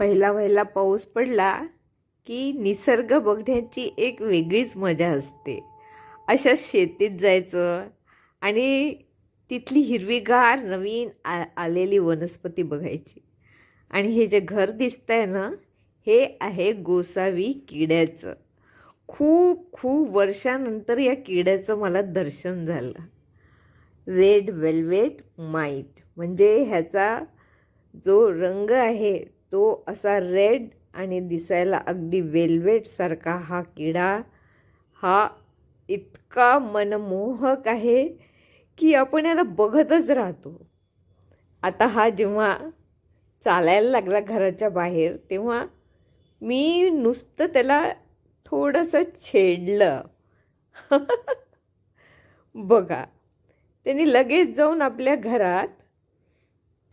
पहिला वहिला पाऊस पडला की निसर्ग बघण्याची एक वेगळीच मजा असते. अशा शेतीत जायचं आणि तिथली हिरवीगार नवीन आ आलेली वनस्पती बघायची. आणि हे जे घर दिसतंय ना हे आहे गोसावी किड्याचं. खूप खूप वर्षानंतर या किड्याचं मला दर्शन झालं. रेड वेल्वेट माईट म्हणजे ह्याचा जो रंग आहे तो असा रेड आणि दिसायला अगदी वेल्वेटसारखा हा किडा. हा इतका मनमोहक आहे की आपण याला बघतच राहतो. आता हा जेव्हा चालायला लागला घराच्या बाहेर तेव्हा मी नुसतं त्याला थोडंसं छेडलं. बघा त्यांनी लगेच जाऊन आपल्या घरात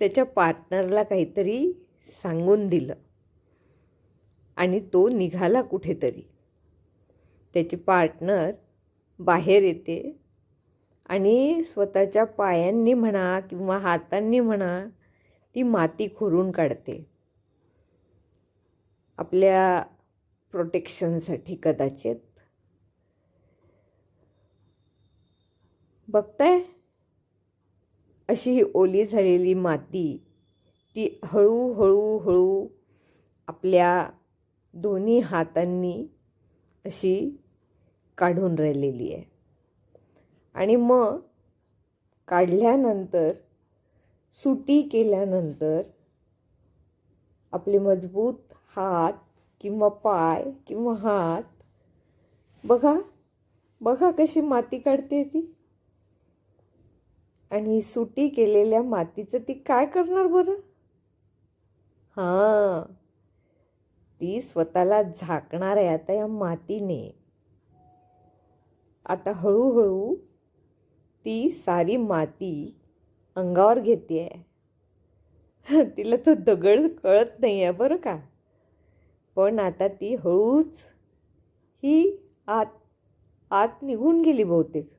त्याच्या पार्टनरला काहीतरी सांगून दिलं. आणि तो निघाला कुठेतरी. त्याची पार्टनर बाहेर येते आणि स्वतःच्या पायांनी म्हणा किंवा हातांनी म्हणा ती माती खोरून काढते. आपल्या प्रोटेक्शनसाठी कदाचित. बघताय? अशी ही ओली झालेली माती ती हळूहळू हळू आपल्या दोन्ही हातांनी अशी काढून राहिलेली आहे. आणि मग काढल्यानंतर सुटी केल्यानंतर आपले मजबूत हात किंवा पाय किंवा हात बघा बघा कशी माती काढते ती. आणि सुटी केलेल्या मातीचं ती काय करणार बरं? हां. ती स्वतःला झाकणार आहे आता या मातीने. आता हळूहळू ती सारी माती अंगावर घेते आहे तिला तो दगड कळत नाही आहे बरं का. पण आता ती हळूच ही आत आत निघून गेली बहुतेक.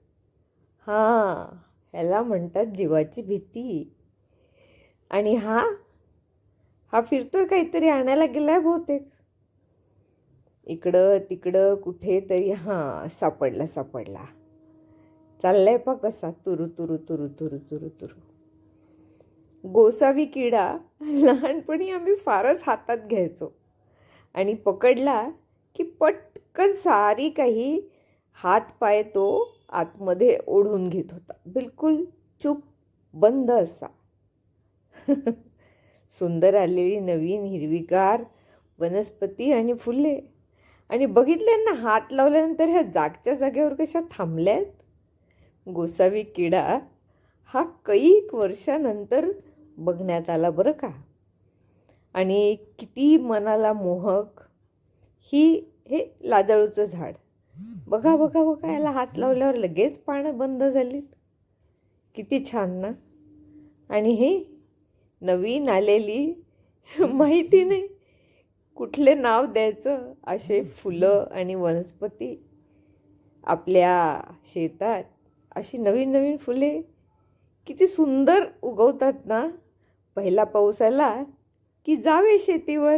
हां ह्याला म्हणतात जीवाची भीती. आणि हा हा फिरतोय काहीतरी आणायला गेलाय बहुतेक. इकडं तिकडं कुठेतरी हां सापडला सापडला. चाललाय पा कसा तुरु तुरु तुरु तुरु तुरु तुरु. गोसावी किडा लहानपणी आम्ही फारच हातात घ्यायचो. आणि पकडला की पटकन सारी काही हात पाय तो आतमध्ये ओढून घेत होता. बिलकुल चूप बंद असा. सुंदर आलेली नवीन हिरवीगार वनस्पती आणि फुले. आणि बघितल्यांना हात लावल्यानंतर ह्या जागच्या जागेवर कशा थांबल्यात? गोसावी किडा हा कैक वर्षानंतर बघण्यात आला बरं का? आणि किती मनाला मोहक. ही हे लाजाळूचं झाड. बघा बघा बघा याला हात लावल्यावर लगेच पानं बंद झालीत. किती छान ना? आणि हे नवीन आलेली माहिती नाही. कुठले नाव द्यायचं? असे फुलं आणि वनस्पती आपल्या शेतात अशी नवीन नवीन फुले किती सुंदर उगवतात ना. पहिला पाऊस आला की जावे शेतीवर.